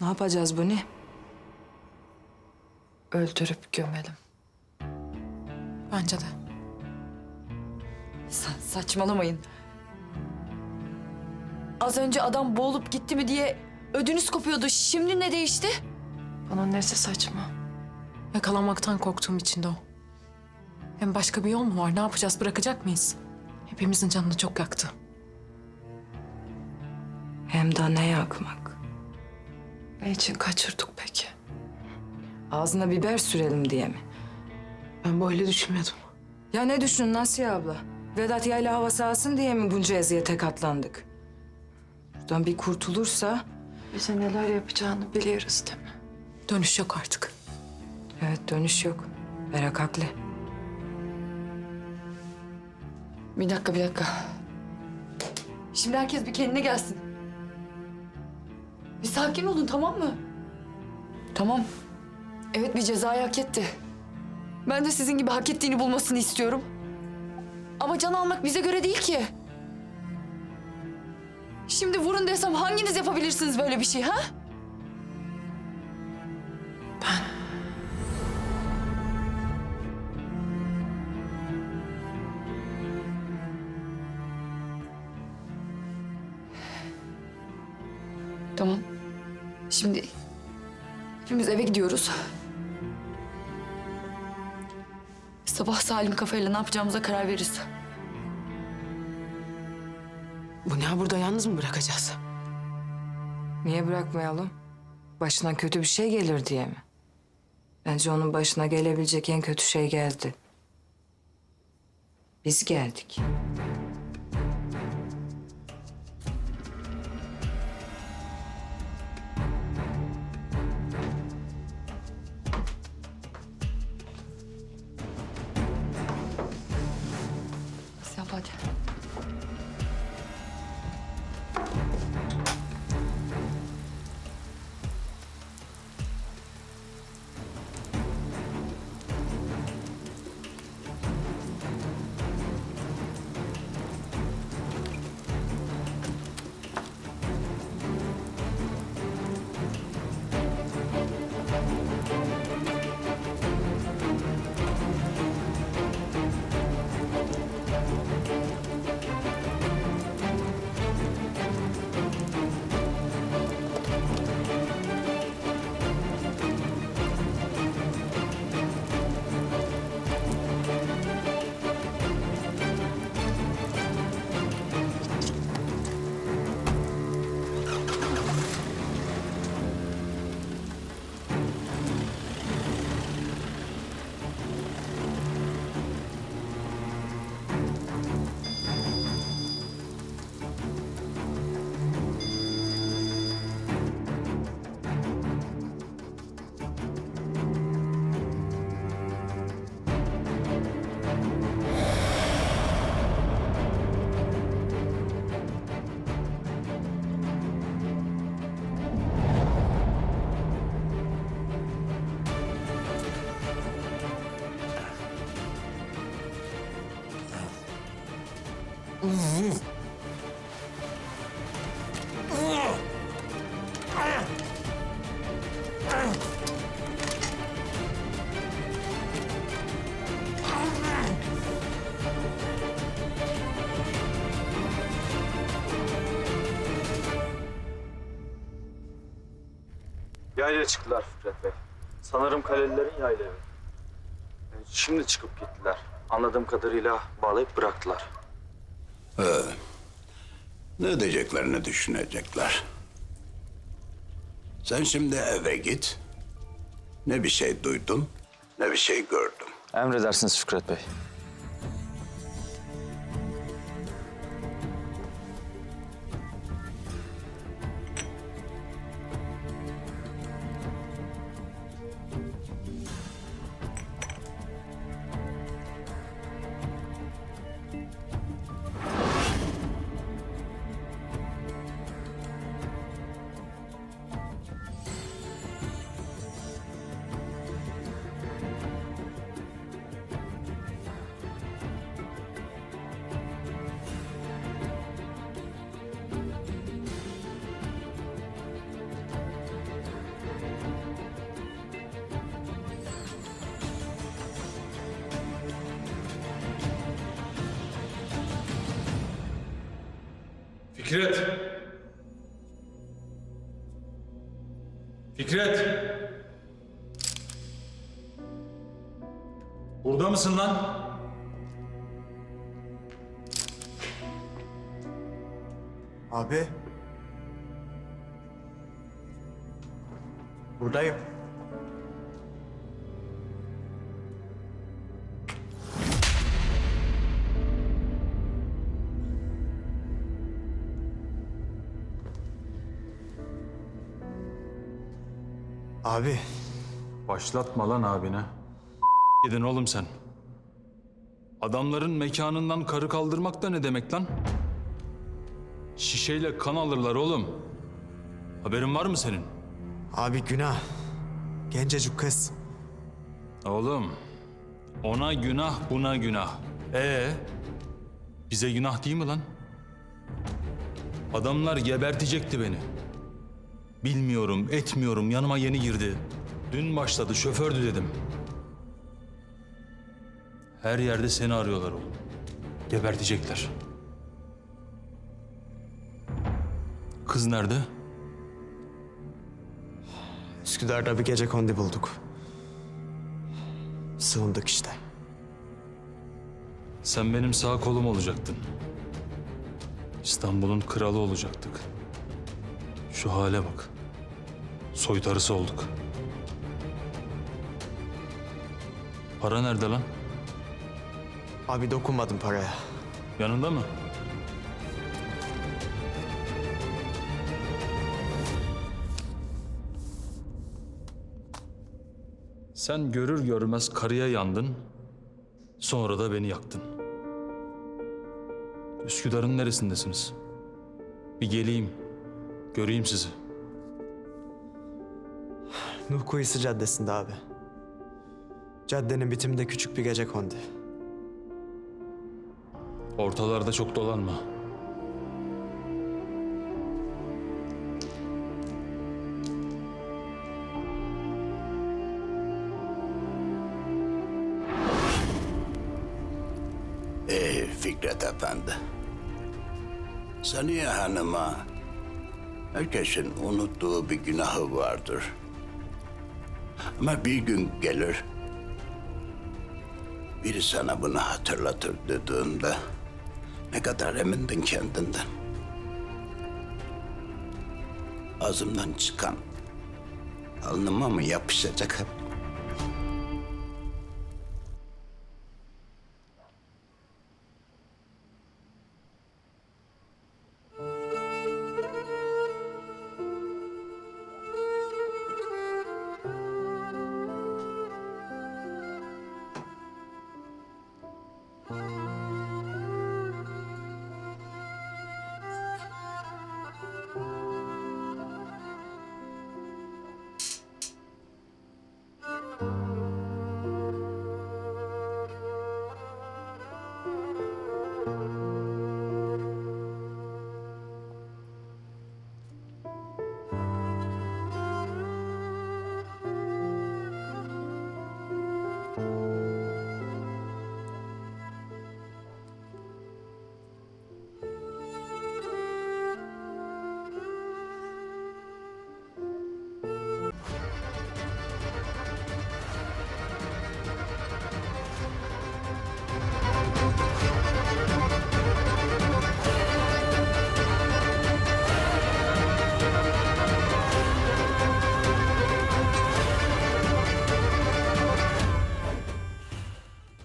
Ne yapacağız bunu? Öldürüp gömelim. Bence de. Sa saçmalamayın. Az önce adam boğulup gitti mi diye ödünüz kopuyordu. Şimdi ne değişti? Bana nesi saçma? Yakalanmaktan korktuğum için de o. Hem başka bir yol mu var? Ne yapacağız? Bırakacak mıyız? Hepimizin canını çok yaktı. Hem de ne yakmak. Ne için kaçırdık peki? Ağzına biber sürelim diye mi? Ben böyle düşünmüyordum. Ya ne düşün Nasiye abla? Vedat yayla havası alsın diye mi bunca eziyete katlandık? Buradan bir kurtulursa... Bize neler yapacağını biliyoruz değil mi? Dönüş yok artık. Evet dönüş yok. Berak haklı. Bir dakika, bir dakika. Şimdi herkes bir kendine gelsin. Bir sakin olun tamam mı? Tamam. Evet bir cezayı hak etti. Ben de sizin gibi hak ettiğini bulmasını istiyorum. Ama can almak bize göre değil ki. Şimdi vurun desem hanginiz yapabilirsiniz böyle bir şey ha? Hepimiz eve gidiyoruz. Sabah salim kafayla ne yapacağımıza karar veririz. Bu ne burada yalnız mı bırakacağız? Niye bırakmayalım? Başına kötü bir şey gelir diye mi? Bence onun başına gelebilecek en kötü şey geldi. Biz geldik. Yaylaya çıktılar Fikret Bey. Sanırım Kalelilerin yayla evi. E, Şimdi çıkıp gittiler. Anladığım kadarıyla bağlayıp bıraktılar. Ne edeceklerini düşünecekler. Sen şimdi eve git. Ne bir şey duydum, ne bir şey gördüm. Emredersiniz Fikret Bey. Fikret. Fikret. Burada mısın lan? Abi. Buradayım. Abi, Başlatma lan abine. Yedin oğlum sen. Adamların mekanından karı kaldırmak da ne demek lan? Şişeyle kan alırlar oğlum. Haberin var mı senin? abi günah. Gencecik kız. Oğlum, ona günah buna günah. Ee, bize günah değil mi lan? Adamlar gebertecekti beni. Bilmiyorum, etmiyorum, yanıma yeni girdi. Dün başladı, şofördü dedim. Her yerde seni arıyorlar oğlum. Gebertecekler. Kız nerede? Üsküdar'da bir gece kondi bulduk. Sığındık işte. Sen benim sağ kolum olacaktın. İstanbul'un kralı olacaktık. Şu hale bak. Soytarısı olduk. Para nerede lan? Abi dokunmadım paraya. Yanında mı? Sen görür görmez karıya yandın. Sonra da beni yaktın. Üsküdar'ın neresindesiniz? Bir geleyim. Göreyim sizi. Nuh Kuyusu Caddesi'nde abi. Caddenin bitiminde küçük bir gece kondi. Ortalarda çok dolanma. Ee Fikret Efendi. Saniye Hanım'a herkesin unuttuğu bir günahı vardır. Ama bir gün gelir, biri sana bunu hatırlatır dediğinde ne kadar emindin kendinden. Ağzımdan çıkan alnıma mı yapışacak hep?